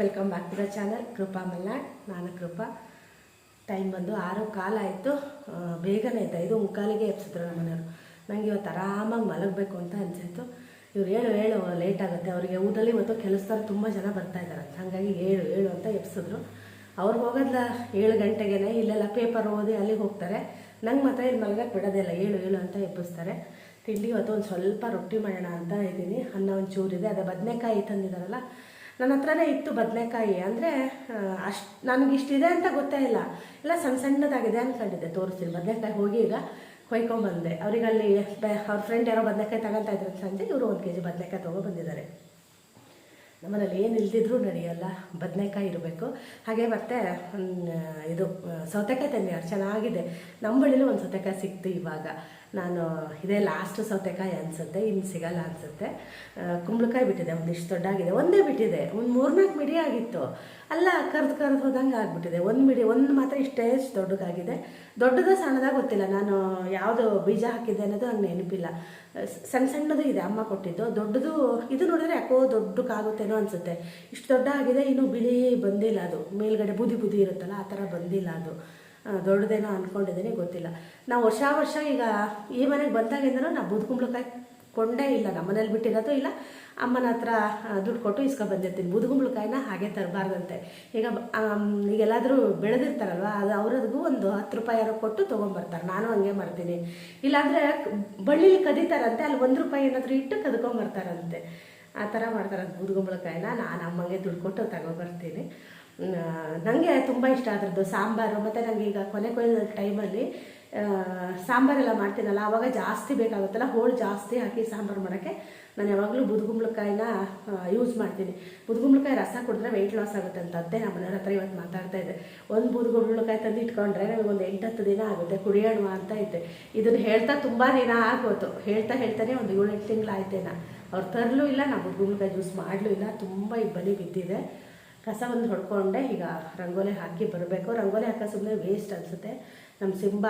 Welcome back to the channel Krupa Malnad, ನಾನು Krupa. Time ಬಂದು ಆರು ಕಾಲ ಆಯಿತು. ಬೇಗನೆ ಆಯ್ತು? ಐದು ಮುಕ್ಕಾಲಿಗೆ ಎಬ್ಸಿದ್ರು ನಮ್ಮ ಮನೆಯವರು. ನನಗೆ ಇವತ್ತು ಆರಾಮಾಗಿ ಮಲಗಬೇಕು ಅಂತ ಅನಿಸಿತ್ತು. ಇವ್ರು ಹೇಳು ಹೇಳು ಲೇಟ್ ಆಗುತ್ತೆ. ಅವರಿಗೆ ಊರಲ್ಲಿ ಇವತ್ತು ಕೆಲಸದವ್ರು ತುಂಬ ಜನ ಬರ್ತಾ ಇದ್ದಾರೆ. ಹಾಗಾಗಿ ಹೇಳು ಏಳು ಅಂತ ಎಬ್ಸಿದ್ರು. ಅವ್ರು ಹೋಗೋದ್ಲ ಏಳು ಗಂಟೆಗೇ ಇಲ್ಲೆಲ್ಲ ಪೇಪರ್ ಓದಿ ಅಲ್ಲಿಗೆ ಹೋಗ್ತಾರೆ. ನಂಗೆ ಮಾತ್ರ ಇಲ್ಲಿ ಮಲಗಕ್ಕೆ ಬಿಡೋದಿಲ್ಲ ಏಳು ಏಳು ಅಂತ ಎಬ್ಬಿಸ್ತಾರೆ. ತಿಂಡಿ ಇವತ್ತು ಒಂದು ಸ್ವಲ್ಪ ರೊಟ್ಟಿ ಮಾಡೋಣ ಅಂತ ಇದ್ದೀನಿ. ಅನ್ನ ಒಂದು ಚೂರಿದೆ ಅದೇ ಬದನೆಕಾಯಿ ತಂದಿದ್ದಾರಲ್ಲ ನನ್ನ ಹತ್ರನೇ ಇತ್ತು ಬದನೆಕಾಯಿ ಅಂದರೆ ಅಷ್ಟು ನನಗಿಷ್ಟಿದೆ ಅಂತ ಗೊತ್ತೇ ಇಲ್ಲ. ಇಲ್ಲ ಸಣ್ಣ ಸಣ್ಣದಾಗಿದೆ ಅಂದ್ಕೊಂಡಿದ್ದೆ ತೋರಿಸ್ತೀನಿ. ಬದನೆಕಾಯಿ ಹೋಗಿ ಈಗ ಕೊಯ್ಕೊಂಬಂದೆ. ಅವ್ರಿಗೆ ಅಲ್ಲಿ ಅವ್ರ ಫ್ರೆಂಡ್ ಯಾರೋ ಬದನೆಕಾಯಿ ತಗೊತಾ ಇದ್ರು ಸಂಜೆ ಇವರು ಒಂದು ಕೆ ಜಿ ಬದನೆಕಾಯಿ ತೊಗೊಬಂದಿದ್ದಾರೆ. ನಮ್ಮನೇಲಿ ಏನು ಇಲ್ದಿದ್ರೂ ನಡೆಯಲ್ಲ, ಬದನೆಕಾಯಿ ಇರಬೇಕು. ಹಾಗೆ ಮತ್ತೆ ಇದು ಸೌತೆಕಾಯಿ ತಂದಿದ್ದಾರೆ ಚೆನ್ನಾಗಿದೆ. ನಮ್ಮ ಬಳಿಲೂ ಒಂದು ಸೌತೆಕಾಯಿ ಸಿಕ್ತು ಇವಾಗ. ನಾನು, ಇದೇ ಲಾಸ್ಟ್ ಸೌತೆಕಾಯಿ ಅನಿಸುತ್ತೆ ಇನ್ನು ಸಿಗಲ್ಲ ಅನಿಸುತ್ತೆ. ಕುಂಬಳಕಾಯಿ ಬಿಟ್ಟಿದೆ ಒಂದಿಷ್ಟು ದೊಡ್ಡಾಗಿದೆ. ಒಂದೇ ಬಿಟ್ಟಿದೆ, ಒಂದು ಮೂರ್ನಾಲ್ಕು ಮಿಡಿ ಆಗಿತ್ತು. ಅಲ್ಲ, ಕರ್ದು ಕರ್ದು ಹೋದಂಗೆ ಆಗಿಬಿಟ್ಟಿದೆ. ಒಂದು ಮಿಡಿ, ಒಂದು ಮಾತ್ರ ಇಷ್ಟೇ ದೊಡ್ಡದಾಗಿದೆ. ದೊಡ್ಡದ ಸಣ್ಣದಾಗ ಗೊತ್ತಿಲ್ಲ. ನಾನು ಯಾವುದು ಬೀಜ ಹಾಕಿದ್ದೆ ಅನ್ನೋದು ನಂಗೆ ನೆನಪಿಲ್ಲ. ಸಣ್ಣ ಸಣ್ಣದು ಇದೆ, ಅಮ್ಮ ಕೊಟ್ಟಿದ್ದು. ದೊಡ್ಡದು, ಇದು ನೋಡಿದ್ರೆ ಯಾಕೋ ದೊಡ್ಡಕ್ಕಾಗುತ್ತೇನೋ ಅನಿಸುತ್ತೆ. ಇಷ್ಟು ದೊಡ್ಡ ಆಗಿದೆ ಇನ್ನೂ ಬಿಳಿ ಬಂದಿಲ್ಲ ಅದು. ಮೇಲ್ಗಡೆ ಬೂದಿ ಬುದಿ ಇರುತ್ತಲ್ಲ, ಆ ಥರ ಬಂದಿಲ್ಲ ಅದು. ದೊಡ್ಡದೇನೋ ಅಂದ್ಕೊಂಡಿದ್ದೀನಿ ಗೊತ್ತಿಲ್ಲ. ನಾವು ವರ್ಷ ವರ್ಷ ಈಗ ಈ ಮನೆಗೆ ಬಂದಾಗಿಂದನೂ ನಾವು ಬೂದು ಕುಂಬಳಕಾಯಿ ಕೊಂಡೇ ಇಲ್ಲ ನಮ್ಮ ಮನೇಲಿ ಬಿಟ್ಟಿರೋದು ಇಲ್ಲ. ಅಮ್ಮನ ಹತ್ರ ದುಡ್ಡು ಕೊಟ್ಟು ಇಸ್ಕೊ ಬಂದಿರ್ತೀನಿ. ಬುದುಗುಂಬಳಕಾಯಿನ ಹಾಗೆ ತರಬಾರ್ದಂತೆ. ಈಗ ಈಗೆಲ್ಲಾದರೂ ಬೆಳೆದಿರ್ತಾರಲ್ವ, ಅದು ಅವ್ರದ್ಗೂ ಒಂದು ಹತ್ತು ರೂಪಾಯಿ ಯಾರೋ ಕೊಟ್ಟು ತೊಗೊಂಬರ್ತಾರೆ. ನಾನು ಹಂಗೆ ಮಾಡ್ತೀನಿ. ಇಲ್ಲಾಂದರೆ ಬಳ್ಳಿಲಿ ಕದೀತಾರಂತೆ, ಅಲ್ಲಿ ಒಂದು ರೂಪಾಯಿ ಏನಾದರೂ ಇಟ್ಟು ಕದ್ಕೊಂಬರ್ತಾರಂತೆ. ಆ ಥರ ಮಾಡ್ತಾರೆ ಬುದ್ಗುಂಬಳಕಾಯಿನ ನಾನು ಅಮ್ಮಂಗೆ ದುಡ್ಡು ಕೊಟ್ಟು ತಗೊಬರ್ತೀನಿ. ನನಗೆ ತುಂಬ ಇಷ್ಟ ಅದರದ್ದು ಸಾಂಬಾರು. ಮತ್ತು ನನಗೆ ಈಗ ಕೊನೆ ಕೊನೆ ಟೈಮಲ್ಲಿ ಸಾಂಬಾರೆಲ್ಲ ಮಾಡ್ತೀನಲ್ಲ ಆವಾಗ ಜಾಸ್ತಿ ಬೇಕಾಗುತ್ತಲ್ಲ, ಹೋಳು ಜಾಸ್ತಿ ಹಾಕಿ ಸಾಂಬಾರು ಮಾಡೋಕ್ಕೆ ನಾನು ಯಾವಾಗಲೂ ಬುದುಗುಂಬಳಕಾಯಿನ ಯೂಸ್ ಮಾಡ್ತೀನಿ. ಬುದುಗುಂಬಳಕಾಯಿ ರಸ ಕುಡಿದ್ರೆ ವೆಯ್ಟ್ ಲಾಸ್ ಆಗುತ್ತೆ ಅಂತ ಅದೇ ನಮ್ಮ ಮನೆಯವ್ರ ಹತ್ರ ಇವತ್ತು ಮಾತಾಡ್ತಾ ಇದ್ದೆ. ಒಂದು ಬುದುಗುಂಬಳಕಾಯಿ ತಂದು ಇಟ್ಕೊಂಡ್ರೆ ನಮಗೆ ಒಂದು ಎಂಟತ್ತು ದಿನ ಆಗುತ್ತೆ ಕುಡಿಯೋಣ ಅಂತ ಇದ್ದೆ. ಇದನ್ನು ಹೇಳ್ತಾ ತುಂಬ ದಿನ ಆಗೋದು ಹೇಳ್ತಾ ಹೇಳ್ತಾನೆ ಒಂದು ಏಳೆಂಟು ತಿಂಗಳು ಆಯ್ತೇನ. ಅವ್ರು ತರಲೂ ಇಲ್ಲ ನಾವು ಬುದುಗುಂಬಳಕಾಯಿ ಜ್ಯೂಸ್ ಮಾಡಲೂ ಇಲ್ಲ, ತುಂಬ ಇಬ್ಬನಿ ಬಿದ್ದಿದೆ. ಕಸ ಒಂದು ಹೊಡ್ಕೊಂಡೆ, ಈಗ ರಂಗೋಲಿ ಹಾಕಿ ಬರಬೇಕು. ರಂಗೋಲಿ ಹಾಕೋ ಸುಮ್ಮನೆ ವೇಸ್ಟ್ ಅನಿಸುತ್ತೆ. ನಮ್ಮ ಸಿಂಬ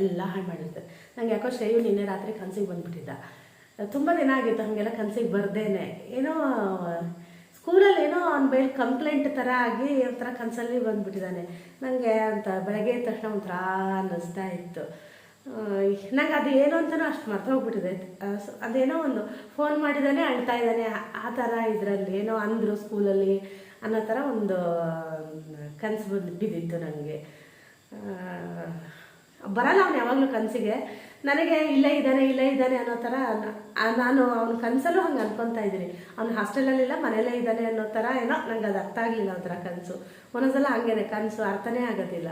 ಎಲ್ಲ ಹಾಳು ಮಾಡಿರ್ತದೆ ನಂಗೆ ಯಾಕೋ ಶ್ರೇಯು ನಿನ್ನೆ ರಾತ್ರಿ ಕನಸಿಗೆ ಬಂದುಬಿಟ್ಟಿದ್ದ. ತುಂಬ ದಿನ ಆಗಿತ್ತು, ಹಾಗೆಲ್ಲ ಕನಸಿಗೆ ಬರ್ದೇನೆ. ಏನೋ, ಸ್ಕೂಲಲ್ಲಿ ಏನೋ ಅವ್ನ ಮೇಲೆ ಕಂಪ್ಲೇಂಟ್ ಥರ ಆಗಿ ಒಂಥರ ಕನಸಲ್ಲಿ ಬಂದುಬಿಟ್ಟಿದ್ದಾನೆ. ನನಗೆ ಅಂತ ಬೆಳಗ್ಗೆ ತಕ್ಷಣ ಒಂಥರ ಅನ್ನಿಸ್ತಾ ಇತ್ತು. ನಂಗೆ ಅದು ಏನು ಅಂತಲೂ ಅಷ್ಟು ಮರ್ತ ಹೋಗ್ಬಿಟ್ಟಿದೆ. ಅದೇನೋ ಒಂದು ಫೋನ್ ಮಾಡಿದಾನೆ ಅಳ್ತಾ ಇದ್ದಾನೆ ಆ- ಥರ ಇದರಲ್ಲಿ ಏನೋ ಅಂದರು ಸ್ಕೂಲಲ್ಲಿ ಅನ್ನೋ ಥರ ಒಂದು ಕನಸು ಬಂದು ಬಿದ್ದಿತ್ತು ನನಗೆ ಬರಲ್ಲ ಅವನು ಯಾವಾಗಲೂ ಕನಸಿಗೆ. ನನಗೆ ಇಲ್ಲೇ ಇದ್ದಾನೆ ಇಲ್ಲೇ ಇದ್ದಾನೆ ಅನ್ನೋ ಥರ ನಾನು ಅವ್ನ ಕನಸಲ್ಲೂ ಹಂಗೆ ಅನ್ಕೊತಾ ಇದ್ದೀನಿ. ಅವ್ನು ಹಾಸ್ಟೆಲಲ್ಲಿಲ್ಲ ಮನೇಲೇ ಇದ್ದಾನೆ ಅನ್ನೋ ಥರ ಏನೋ ನಂಗೆ ಅದು ಅರ್ಥ ಆಗಲಿಲ್ಲ ಆ ಥರ ಕನಸು. ಒಂದೊಂದ್ಸಲ ಹಂಗೇನೆ ಕನಸು ಅರ್ಥನೇ ಆಗೋದಿಲ್ಲ.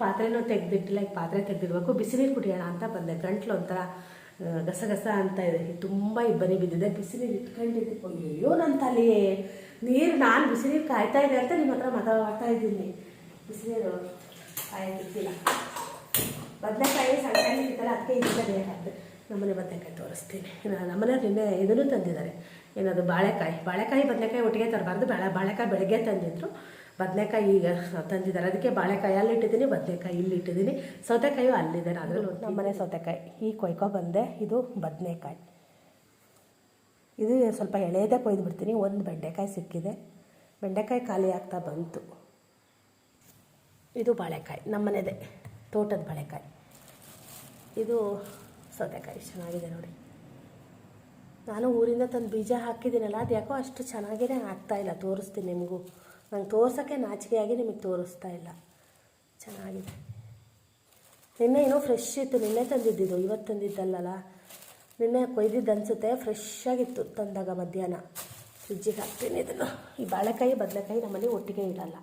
ಪಾತ್ರೆನೂ ತೆಗೆದಿಟ್ಟಿಲ್ಲ, ಈಗ ಪಾತ್ರೆ ತೆಗೆದಿಡ್ಬೇಕು. ಬಿಸಿನೀರು ಕುಡಿಯೋಣ ಅಂತ ಬಂದೆ. ಗಂಟ್ಲು ಒಂಥರ ಗಸಗಸ ಅಂತ ಇದೆ. ತುಂಬ ಇಬ್ಬನಿ ಬಿದ್ದಿದೆ. ಬಿಸಿನೀರು ಇಟ್ಕೊಂಡಿದ್ದೆ. ಅಯ್ಯೋ ನನ್ನ ತಲೆ. ನೀರು, ನಾನು ಬಿಸಿನೀರು ಕಾಯ್ತಾ ಇದೆ ಅಂತ ನಿಮ್ಮ ಹತ್ರ ಮಾತಾಡ್ತಾ ಇದ್ದೀನಿ. ಬಿಸಿನೀರು ಕಾಯಕ್ಕಿಲ್ಲ ಬದನೆಕಾಯಿ ಸಣ್ಣ ಇರ್ತಾರೆ ಅದಕ್ಕೆ ಬೇಕಾಗ್ತದೆ. ನಮ್ಮನೆ ಬದನೆಕಾಯಿ ತೋರಿಸ್ತೀನಿ. ನಮ್ಮನೆ ನಿನ್ನೆ ಇದನ್ನು ತಂದಿದ್ದಾರೆ. ಏನದು, ಬಾಳೆಕಾಯಿ. ಬಾಳೆಕಾಯಿ, ಬದನೆಕಾಯಿ ಒಟ್ಟಿಗೆ ತರಬಾರ್ದು. ಬಾಳೆ, ಬಾಳೆಕಾಯಿ ಬೆಳಗ್ಗೆ ತಂದಿದ್ರು. ಬದನೆಕಾಯಿ ಈಗ ತಂದಿದ್ದಾರೆ. ಅದಕ್ಕೆ ಬಾಳೆಕಾಯಿ ಅಲ್ಲಿ ಇಟ್ಟಿದ್ದೀನಿ ಬದನೆಕಾಯಿ ಇಲ್ಲಿ ಇಟ್ಟಿದ್ದೀನಿ. ಸೌತೆಕಾಯಿ ಅಲ್ಲಿದೆ. ಅದರಲ್ಲೂ ನಮ್ಮನೆ ಸೌತೆಕಾಯಿ. ಈ ಕೊಯ್ಕೊ ಬಂದೆ. ಇದು ಬದನೆಕಾಯಿ. ಇದು ಸ್ವಲ್ಪ ಎಳೆಯದೇ ಕೊಯ್ದು ಬಿಡ್ತೀನಿ ಒಂದು ಬೆಂಡೆಕಾಯಿ ಸಿಕ್ಕಿದೆ. ಬೆಂಡೆಕಾಯಿ ಖಾಲಿ ಆಗ್ತಾ ಬಂತು. ಇದು ಬಾಳೆಕಾಯಿ. ನಮ್ಮನೆದೇ ತೋಟದ ಬಾಳೆಕಾಯಿ. ಇದು ಸೌತೆಕಾಯಿ. ಚೆನ್ನಾಗಿದೆ ನೋಡಿ. ನಾನು ಊರಿಂದ ತಂದು ಬೀಜ ಹಾಕಿದ್ದೀನಲ್ಲ ಅದು ಯಾಕೋ ಅಷ್ಟು ಚೆನ್ನಾಗೇ ಆಗ್ತಾಯಿಲ್ಲ ತೋರಿಸ್ತೀನಿ ನಿಮಗೂ. ನಂಗೆ ತೋರ್ಸೋಕ್ಕೆ ನಾಚಿಕೆಯಾಗಿ ನಿಮಗೆ ತೋರಿಸ್ತಾ ಇಲ್ಲ. ಚೆನ್ನಾಗಿದೆ. ನಿನ್ನೆ ಏನೋ ಫ್ರೆಶ್ ಇತ್ತು, ನಿನ್ನೆ ತಂದಿದ್ದಿದ್ದು ಇವತ್ತು ತಂದಿದ್ದಲ್ಲಲ್ಲ ನಿನ್ನೆ ಕೊಯ್ದಿದ್ದು ಅನಿಸುತ್ತೆ ಫ್ರೆಶ್ ಆಗಿತ್ತು ತಂದಾಗ ಮಧ್ಯಾಹ್ನ. ಫ್ರಿಜ್ಜಿಗೆ ಹಾಕ್ತೀನಿ ಇದನ್ನು. ಈ ಬಾಳೆಕಾಯಿ, ಬದನೆಕಾಯಿ ನಮ್ಮಲ್ಲಿ ಒಟ್ಟಿಗೆ ಇಡಲ್ಲ.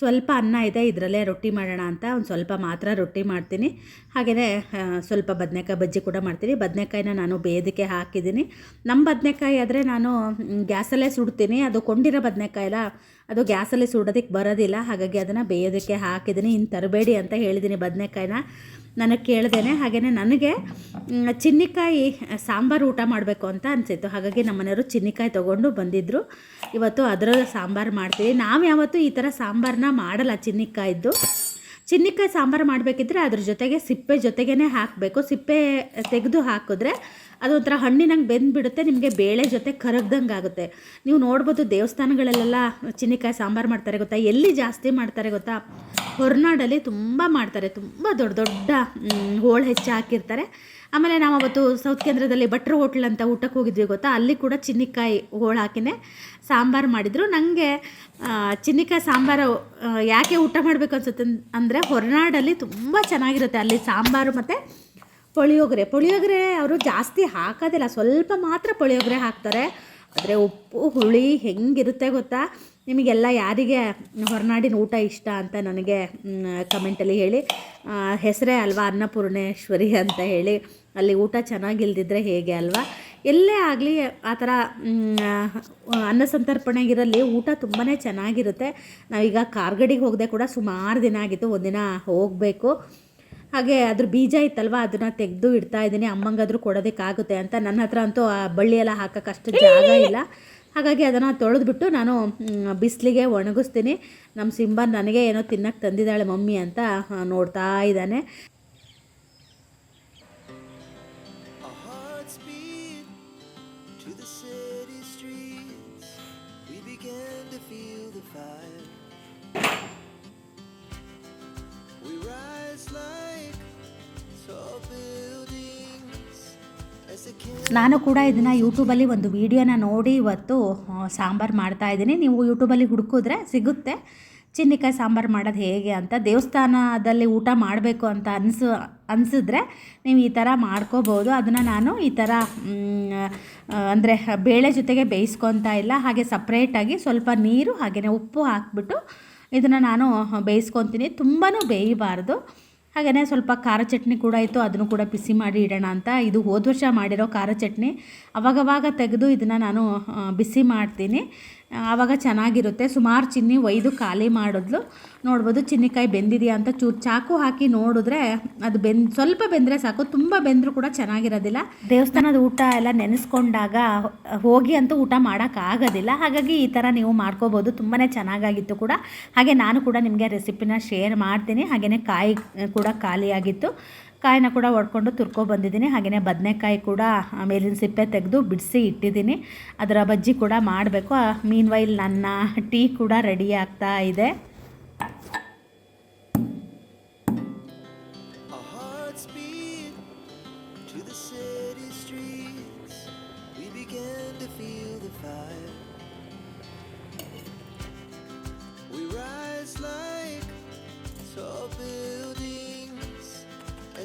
ಸ್ವಲ್ಪ ಅನ್ನ ಇದೆ, ಇದರಲ್ಲೇ ರೊಟ್ಟಿ ಮಾಡೋಣ ಅಂತ ಒಂದು ಸ್ವಲ್ಪ ಮಾತ್ರ ರೊಟ್ಟಿ ಮಾಡ್ತೀನಿ. ಹಾಗೆಯೇ ಸ್ವಲ್ಪ ಬದನೆಕಾಯಿ ಬಜ್ಜಿ ಕೂಡ ಮಾಡ್ತೀನಿ. ಬದನೆಕಾಯಿನ ನಾನು ಬೇಯೋದಕ್ಕೆ ಹಾಕಿದ್ದೀನಿ. ನಮ್ಮ ಬದನೆಕಾಯಿ ಆದರೆ ನಾನು ಗ್ಯಾಸಲ್ಲೇ ಸುಡ್ತೀನಿ. ಅದು ಕೊಂಡಿರೋ ಬದನೆಕಾಯಿಲ್ಲ ಅದು ಗ್ಯಾಸಲ್ಲಿ ಸುಡೋದಕ್ಕೆ ಬರೋದಿಲ್ಲ. ಹಾಗಾಗಿ ಅದನ್ನು ಬೇಯೋದಕ್ಕೆ ಹಾಕಿದ್ದೀನಿ. ಇನ್ನು ತರಬೇಡಿ ಅಂತ ಹೇಳಿದ್ದೀನಿ ಬದನೆಕಾಯಿನ. ನನಗೆ ಕೇಳ್ದೇನೆ. ಹಾಗೆಯೇ ನನಗೆ ಚಿನ್ನಿಕಾಯಿ, ಸಾಂಬಾರು ಊಟ ಮಾಡಬೇಕು ಅಂತ ಅನಿಸಿತ್ತು. ಹಾಗಾಗಿ ನಮ್ಮ ಮನೆಯವರು ಚಿನ್ನಿಕಾಯಿ ತೊಗೊಂಡು ಬಂದಿದ್ದರು ಇವತ್ತು ಅದರ ಸಾಂಬಾರು ಮಾಡ್ತೀವಿ. ನಾವು ಯಾವತ್ತೂ ಈ ಥರ ಸಾಂಬಾರನ್ನ ಮಾಡಲ್ಲ ಚಿನ್ನಿಕಾಯಿದ್ದು ಚಿನ್ನಿಕಾಯಿ ಸಾಂಬಾರು ಮಾಡಬೇಕಿದ್ರೆ ಅದ್ರ ಜೊತೆಗೆ ಸಿಪ್ಪೆ ಜೊತೆಗೇ ಹಾಕಬೇಕು. ಸಿಪ್ಪೆ ತೆಗೆದು ಹಾಕಿದ್ರೆ ಅದು ಒಂಥರ ಹಣ್ಣಿನಂಗೆ ಬೆಂದ್ಬಿಡುತ್ತೆ, ನಿಮಗೆ ಬೇಳೆ ಜೊತೆ ಕರಗ್ದಂಗೆ ಆಗುತ್ತೆ. ನೀವು ನೋಡ್ಬೋದು ದೇವಸ್ಥಾನಗಳಲ್ಲೆಲ್ಲ ಚಿನ್ನಿಕಾಯಿ ಸಾಂಬಾರು ಮಾಡ್ತಾರೆ ಗೊತ್ತಾ? ಎಲ್ಲಿ ಜಾಸ್ತಿ ಮಾಡ್ತಾರೆ ಗೊತ್ತಾ? ಹೊರನಾಡಲ್ಲಿ ತುಂಬ ಮಾಡ್ತಾರೆ, ತುಂಬ ದೊಡ್ಡ ದೊಡ್ಡ ಹೋಳು ಹೆಚ್ಚು ಹಾಕಿರ್ತಾರೆ. ಆಮೇಲೆ ನಾವು ಅವತ್ತು ಸೌತ್ ಕೇಂದ್ರದಲ್ಲಿ ಭಟ್ರು ಹೋಟ್ಲ್ ಅಂತ ಊಟಕ್ಕೆ ಹೋಗಿದ್ವಿ ಗೊತ್ತಾ? ಅಲ್ಲಿ ಕೂಡ ಚಿನ್ನಿಕಾಯಿ ಹೋಳು ಹಾಕಿನೇ ಸಾಂಬಾರು ಮಾಡಿದರು. ನನಗೆ ಚಿನ್ನಿಕಾಯಿ ಸಾಂಬಾರು ಯಾಕೆ ಊಟ ಮಾಡಬೇಕು ಅನ್ಸುತ್ತೆ ಅಂದರೆ ಹೊರನಾಡಲ್ಲಿ ತುಂಬ ಚೆನ್ನಾಗಿರುತ್ತೆ. ಅಲ್ಲಿ ಸಾಂಬಾರು ಮತ್ತು ಪುಳಿಯೋಗರೆ. ಪುಳಿಯೋಗರೆ ಅವರು ಜಾಸ್ತಿ ಹಾಕೋದಿಲ್ಲ. ಸ್ವಲ್ಪ ಮಾತ್ರ ಪುಳಿಯೋಗರೆ ಹಾಕ್ತಾರೆ. ಆದರೆ ಉಪ್ಪು, ಹುಳಿ ಹೆಂಗಿರುತ್ತೆ ಗೊತ್ತಾ? ನಿಮಗೆಲ್ಲ ಯಾರಿಗೆ ಹೊರನಾಡಿನ ಊಟ ಇಷ್ಟ ಅಂತ ನನಗೆ ಕಮೆಂಟಲ್ಲಿ ಹೇಳಿ. ಹೆಸರೇ ಅಲ್ವಾ? ಅನ್ನಪೂರ್ಣೇಶ್ವರಿ ಅಂತ ಹೇಳಿ. ಅಲ್ಲಿ ಊಟ ಚೆನ್ನಾಗಿಲ್ದಿದ್ರೆ ಹೇಗೆ ಅಲ್ವಾ? ಎಲ್ಲೇ ಆಗಲಿ ಆ ಥರ ಅನ್ನ ಸಂತರ್ಪಣೆಗಿರಲಿ ಊಟ ತುಂಬಾ ಚೆನ್ನಾಗಿರುತ್ತೆ. ನಾವೀಗ ಕಾರ್ಗಡಿಗೆ ಹೋಗದೆ ಕೂಡ ಸುಮಾರು ದಿನ ಆಗಿತ್ತು. ಒಂದಿನ ಹೋಗಬೇಕು. ಹಾಗೆ ಅದ್ರ ಬೀಜ ಇತ್ತಲ್ವ ಅದನ್ನು ತೆಗೆದು ಇಡ್ತಾ ಇದ್ದೀನಿ ಅಮ್ಮಂಗಾದ್ರೂ ಕೊಡೋದಕ್ಕಾಗುತ್ತೆ ಅಂತ ನನ್ನ ಹತ್ರ ಅಂತೂ ಆ ಬಳ್ಳಿ ಎಲ್ಲ ಹಾಕೋಕ್ಕೆ ಅಷ್ಟು ಜಾಗ ಇಲ್ಲ. ಹಾಗಾಗಿ ಅದನ್ನು ತೊಳೆದ್ಬಿಟ್ಟು ನಾನು ಬಿಸಿಲಿಗೆ ಒಣಗಿಸ್ತೀನಿ. ನಮ್ಮ ಸಿಂಬ ನನಗೆ ಏನೋ ತಿನ್ನಕ್ಕೆ ತಂದಿದ್ದಾಳೆ ಮಮ್ಮಿ ಅಂತ ನೋಡ್ತಾ ಇದ್ದಾನೆ. ನಾನು ಕೂಡ ಇದನ್ನು ಯೂಟ್ಯೂಬಲ್ಲಿ ಒಂದು ವೀಡಿಯೋನ ನೋಡಿ ಇವತ್ತು ಸಾಂಬಾರು ಮಾಡ್ತಾ ಇದ್ದೀನಿ. ನೀವು ಯೂಟ್ಯೂಬಲ್ಲಿ ಹುಡುಕಿದ್ರೆ ಸಿಗುತ್ತೆ. ಚಿನ್ನಿಕಾಯಿ ಸಾಂಬಾರು ಮಾಡೋದು ಹೇಗೆ ಅಂತ. ದೇವಸ್ಥಾನದಲ್ಲಿ ಊಟ ಮಾಡಬೇಕು ಅಂತ ಅನಿಸು, ಅನಿಸಿದ್ರೆ ನೀವು ಈ ಥರ ಮಾಡ್ಕೋಬೋದು. ಅದನ್ನು ನಾನು ಈ ಥರ ಅಂದರೆ ಬೇಳೆ ಜೊತೆಗೆ ಬೇಯಿಸ್ಕೊತಾ ಇಲ್ಲ. ಹಾಗೆ ಸಪ್ರೇಟಾಗಿ ಸ್ವಲ್ಪ ನೀರು ಹಾಗೆಯೇ ಉಪ್ಪು ಹಾಕ್ಬಿಟ್ಟು ಇದನ್ನು ನಾನು ಬೇಯಿಸ್ಕೊತೀನಿ. ತುಂಬಾ ಬೇಯಬಾರ್ದು. ಹಾಗೆಯೇ ಸ್ವಲ್ಪ ಖಾರ ಚಟ್ನಿ ಕೂಡ ಇತ್ತು, ಅದನ್ನು ಕೂಡ ಬಿಸಿ ಮಾಡಿ ಇಡೋಣ ಅಂತ. ಇದು ಹೋದ ವರ್ಷ ಮಾಡಿರೋ ಖಾರ ಚಟ್ನಿ. ಅವಾಗವಾಗ ತೆಗೆದು ಇದನ್ನು ನಾನು ಬಿಸಿ ಮಾಡ್ತೀನಿ. ಆವಾಗ ಚೆನ್ನಾಗಿರುತ್ತೆ. ಸುಮಾರು ಚಿನ್ನಿ ಒಯ್ದು ಖಾಲಿ ಮಾಡಿದ್ಲು. ನೋಡ್ಬೋದು, ಚಿನ್ನಿಕಾಯಿ ಬೆಂದಿದೆಯಾ ಅಂತ ಚೂರು ಚಾಕು ಹಾಕಿ ನೋಡಿದ್ರೆ ಅದು ಬೆಂದ್ ಸ್ವಲ್ಪ ಬೆಂದರೆ ಸಾಕು. ತುಂಬ ಬೆಂದರೂ ಕೂಡ ಚೆನ್ನಾಗಿರೋದಿಲ್ಲ. ದೇವಸ್ಥಾನದ ಊಟ ಎಲ್ಲ ನೆನೆಸ್ಕೊಂಡಾಗ ಹೋಗಿ ಅಂತೂ ಊಟ ಮಾಡೋಕ್ಕಾಗೋದಿಲ್ಲ ಹಾಗಾಗಿ ಈ ಥರ ನೀವು ಮಾಡ್ಕೋಬೋದು. ತುಂಬಾ ಚೆನ್ನಾಗಾಗಿತ್ತು ಕೂಡ. ಹಾಗೆ ನಾನು ಕೂಡ ನಿಮಗೆ ರೆಸಿಪಿನ ಶೇರ್ ಮಾಡ್ತೀನಿ. ಹಾಗೆಯೇ ಕಾಯಿ ಕೂಡ ಖಾಲಿಯಾಗಿತ್ತು. ಕಾಯಿನ ಕೂಡ ಒಡ್ಕೊಂಡು ತುರ್ಕೊ ಬಂದಿದ್ದೀನಿ. ಹಾಗೆಯೇ ಬದನೆಕಾಯಿ ಕೂಡ ಮೇಲಿನ ಸಿಪ್ಪೆ ತೆಗೆದು ಬಿಡಿಸಿ ಇಟ್ಟಿದ್ದೀನಿ. ಅದರ ಬಜ್ಜಿ ಕೂಡ ಮಾಡಬೇಕು. ಮೀನ್ ವೈಲ್ ನನ್ನ ಟೀ ಕೂಡ ರೆಡಿ ಆಗ್ತಾ ಇದೆ.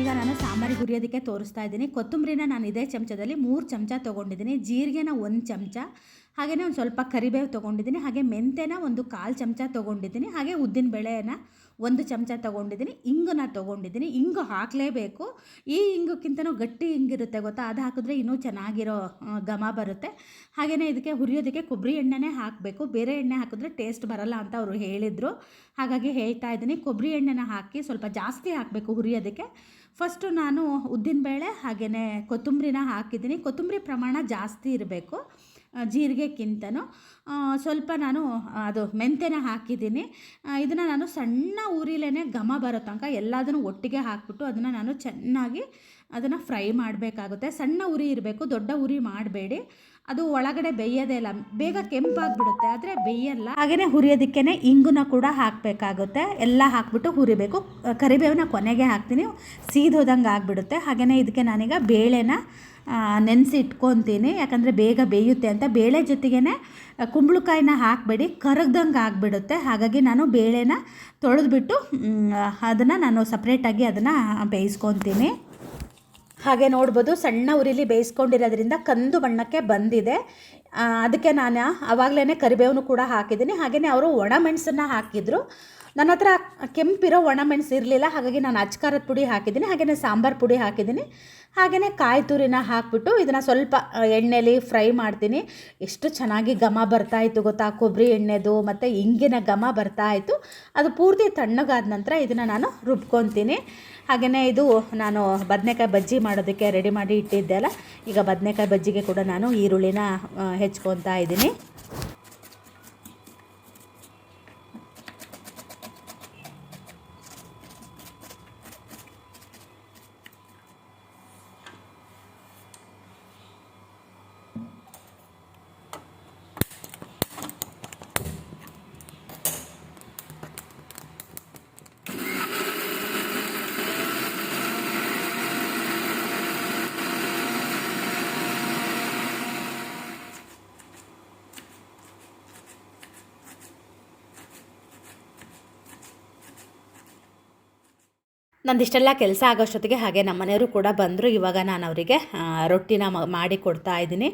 ಈಗ ನಾನು ಸಾಂಬಾರಿಗೆ ಹುರಿಯೋದಕ್ಕೆ ತೋರಿಸ್ತಾ ಇದ್ದೀನಿ. ಕೊತ್ತಂಬರಿನ ನಾನು ಇದೇ ಚಮಚದಲ್ಲಿ ಮೂರು ಚಮಚ ತೊಗೊಂಡಿದ್ದೀನಿ. ಜೀರಿಗೆನ ಒಂದು ಚಮಚ ಹಾಗೆಯೇ ಒಂದು ಸ್ವಲ್ಪ ಕರಿಬೇವು ತೊಗೊಂಡಿದ್ದೀನಿ. ಹಾಗೆ ಮೆಂತೆನ ಒಂದು ಕಾಲು ಚಮಚ ತೊಗೊಂಡಿದ್ದೀನಿ. ಹಾಗೆ ಉದ್ದಿನ ಬೇಳೆನ ಒಂದು ಚಮಚ ತೊಗೊಂಡಿದ್ದೀನಿ. ಇಂಗನ್ನ ತೊಗೊಂಡಿದ್ದೀನಿ. ಇಂಗು ಹಾಕಲೇಬೇಕು. ಈ ಇಂಗುಕ್ಕಿಂತನೂ ಗಟ್ಟಿ ಇಂಗಿರುತ್ತೆ ಗೊತ್ತಾ? ಅದು ಹಾಕಿದ್ರೆ ಇನ್ನೂ ಚೆನ್ನಾಗಿರೋ ಘಮ ಬರುತ್ತೆ. ಹಾಗೆಯೇ ಇದಕ್ಕೆ ಹುರಿಯೋದಕ್ಕೆ ಕೊಬ್ಬರಿ ಎಣ್ಣೆನೇ ಹಾಕಬೇಕು. ಬೇರೆ ಎಣ್ಣೆ ಹಾಕಿದ್ರೆ ಟೇಸ್ಟ್ ಬರಲ್ಲ ಅಂತ ಅವರು ಹೇಳಿದರು. ಹಾಗಾಗಿ ಹೇಳ್ತಾ ಇದ್ದೀನಿ. ಕೊಬ್ಬರಿ ಎಣ್ಣೆನ ಹಾಕಿ ಸ್ವಲ್ಪ ಜಾಸ್ತಿ ಹಾಕಬೇಕು ಹುರಿಯೋದಕ್ಕೆ. ಫಸ್ಟು ನಾನು ಉದ್ದಿನಬೇಳೆ ಹಾಗೆಯೇ ಕೊತ್ತಂಬರಿನ ಹಾಕಿದ್ದೀನಿ. ಕೊತ್ತಂಬರಿ ಪ್ರಮಾಣ ಜಾಸ್ತಿ ಇರಬೇಕು. ಜೀರಿಗೆಕ್ಕಿಂತನೂ. ಸ್ವಲ್ಪ ನಾನು, ಅದು ಮೆಂತ್ಯನ ಹಾಕಿದ್ದೀನಿ. ಇದನ್ನು ನಾನು ಸಣ್ಣ ಉರಿಲೇ ಘಮ ಬರೋ ತನಕ ಎಲ್ಲದನ್ನು ಒಟ್ಟಿಗೆ ಹಾಕ್ಬಿಟ್ಟು ಅದನ್ನು ನಾನು ಚೆನ್ನಾಗಿ ಅದನ್ನು ಫ್ರೈ ಮಾಡಬೇಕಾಗುತ್ತೆ. ಸಣ್ಣ ಉರಿ ಇರಬೇಕು, ದೊಡ್ಡ ಉರಿ ಮಾಡಬೇಡಿ. ಅದು ಒಳಗಡೆ ಬೇಯೋದೇ ಇಲ್ಲ. ಬೇಗ ಕೆಂಪಾಗ್ಬಿಡುತ್ತೆ, ಆದರೆ ಬೇಯಲ್ಲ. ಹಾಗೆಯೇ ಹುರಿಯೋದಕ್ಕೇ ಇಂಗುನ ಕೂಡ ಹಾಕಬೇಕಾಗುತ್ತೆ. ಎಲ್ಲ ಹಾಕ್ಬಿಟ್ಟು ಹುರಿಬೇಕು. ಕರಿಬೇವನ್ನ ಕೊನೆಗೆ ಹಾಕ್ತೀನಿ. ಸೀದೋದಂಗೆ ಆಗಿಬಿಡುತ್ತೆ. ಹಾಗೆಯೇ ಇದಕ್ಕೆ ನಾನೀಗ ಬೇಳೆನ ನೆನೆಸಿ ಇಟ್ಕೊತೀನಿ ಯಾಕಂದರೆ ಬೇಗ ಬೇಯುತ್ತೆ ಅಂತ. ಬೇಳೆ ಜೊತೆಗೇ ಕುಂಬಳಕಾಯಿನ ಹಾಕಬೇಡಿ. ಕರಗ್ದಂಗೆ ಆಗಿಬಿಡುತ್ತೆ. ಹಾಗಾಗಿ ನಾನು ಬೇಳೆನ ತೊಳೆದ್ಬಿಟ್ಟು ಅದನ್ನು ನಾನು ಸಪ್ರೇಟಾಗಿ ಅದನ್ನು ಬೇಯಿಸ್ಕೊತೀನಿ. ಹಾಗೆ ನೋಡ್ಬೋದು, ಸಣ್ಣ ಉರಿಲಿ ಬೇಯಿಸ್ಕೊಂಡಿರೋದ್ರಿಂದ ಕಂದು ಬಣ್ಣಕ್ಕೆ ಬಂದಿದೆ. ಅದಕ್ಕೆ ನಾನು ಆವಾಗಲೇ ಕರಿಬೇವನ್ನು ಕೂಡ ಹಾಕಿದ್ದೀನಿ. ಹಾಗೆಯೇ ಅವರು ಒಣಮೆಣಸನ್ನು ಹಾಕಿದರು. ನನ್ನ ಹತ್ರ ಕೆಂಪಿರೋ ಒಣಮೆಣಸು ಇರಲಿಲ್ಲ, ಹಾಗಾಗಿ ನಾನು ಅಚ್ಕಾರದ ಪುಡಿ ಹಾಕಿದ್ದೀನಿ ಹಾಗೆಯೇ ಸಾಂಬಾರು ಪುಡಿ ಹಾಕಿದ್ದೀನಿ. ಹಾಗೆಯೇ ಕಾಯಿ ತುರಿನ ಹಾಕ್ಬಿಟ್ಟು ಇದನ್ನು ಸ್ವಲ್ಪ ಎಣ್ಣೆಲಿ ಫ್ರೈ ಮಾಡ್ತೀನಿ. ಎಷ್ಟು ಚೆನ್ನಾಗಿ ಘಮ ಬರ್ತಾ ಇತ್ತು ಗೊತ್ತಾ? ಕೊಬ್ಬರಿ ಎಣ್ಣೆದು ಮತ್ತು ಇಂಗಿನ ಘಮ ಬರ್ತಾ ಇತ್ತು ಅದು ಪೂರ್ತಿ ತಣ್ಣಗಾದ ನಂತರ ಇದನ್ನು ನಾನು ರುಬ್ಕೊತೀನಿ ಹಾಗೆಯೇ ಇದು ನಾನು ಬದನೆಕಾಯಿ ಬಜ್ಜಿ ಮಾಡೋದಕ್ಕೆ ರೆಡಿ ಮಾಡಿ ಇಟ್ಟಿದ್ದೆ ಅಲ್ಲ. ಈಗ ಬದನೆಕಾಯಿ ಬಜ್ಜಿಗೆ ಕೂಡ ನಾನು ಈರುಳ್ಳಿನ ಹೆಚ್ಕೊತಾ ಇದ್ದೀನಿ. ನಂದಿಷ್ಟೆಲ್ಲ ಕೆಲಸ ಆಗೋಷ್ಟೊತ್ತಿಗೆ ಹಾಗೆ ನಮ್ಮ ಮನೆಯವರು ಕೂಡ ಬಂದರು. ಇವಾಗ ನಾನು ಅವರಿಗೆ ರೊಟ್ಟಿನ ಮಾಡಿ ಕೊಡ್ತಾ ಇದ್ದೀನಿ.